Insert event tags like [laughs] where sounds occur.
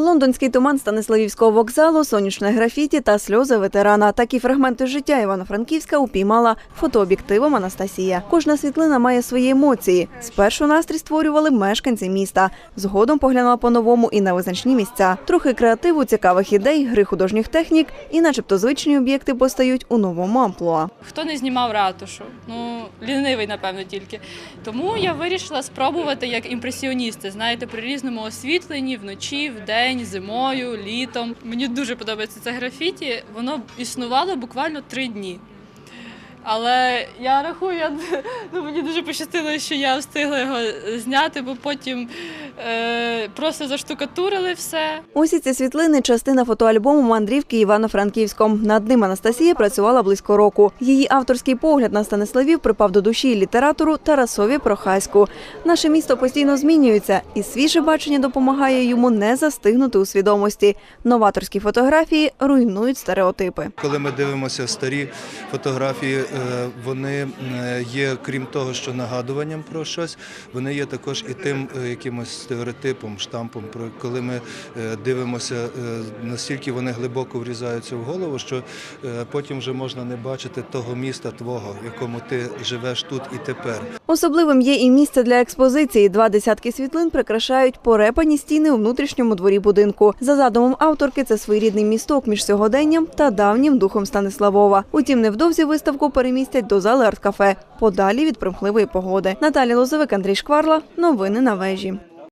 Лондонський туман Станиславівського вокзалу, сонячне графіті та сльози ветерана. Такі фрагменти життя Івано-Франківська упіймала фотооб'єктивом Анастасія. Кожна світлина має свої емоції. Спершу настрій створювали мешканці міста. Згодом поглянула по-новому і на визначні місця. Трохи креативу, цікавих ідей, гри художніх технік і, начебто, звичні об'єкти постають у новому амплуа. Хто не знімав ратушу? Ну, лінивий, напевно, тільки. Тому я вирішила спробувати як імпресіоністи, знаєте, при різному освітленні, вночі, вдень, зимою, літом. Мені дуже подобається це графіті. Воно існувало буквально три дні. Але я рахую, я, [laughs] ну, мені дуже пощастило, що я встигла його зняти, бо потім просто заштукатурили все. Усі ці світлини частина фотоальбому мандрівки Івано-Франківськом. Над ним Анастасія працювала близько року. Її авторський погляд на Станиславів припав до душі літератору Тарасові Прохаську. Наше місто постійно змінюється, і свіже бачення допомагає йому не застигнути у свідомості. Новаторські фотографії руйнують стереотипи. Коли ми дивимося старі фотографії, е, вони е, є, крім того, що нагадуванням про щось, вони є також і тим е, якимось стереотипом, штампом. Коли ми е, дивимося, е, настільки вони глибоко врізаються в голову, що е, потім вже можна не бачити того міста твого, в якому ти живеш тут і тепер. Особливим є і місце для експозиції. Два десятки світлин прикрашають порепані стіни у внутрішньому дворі будинку. За задумом авторки, це своєрідний місток між сьогоденням та давнім духом Станиславова. Утім, невдовзі виставку перемістять до зали арт-кафе, подалі від примхливої погоди. Наталія Лозовик, Андрій Шкварла. Новини на вежі.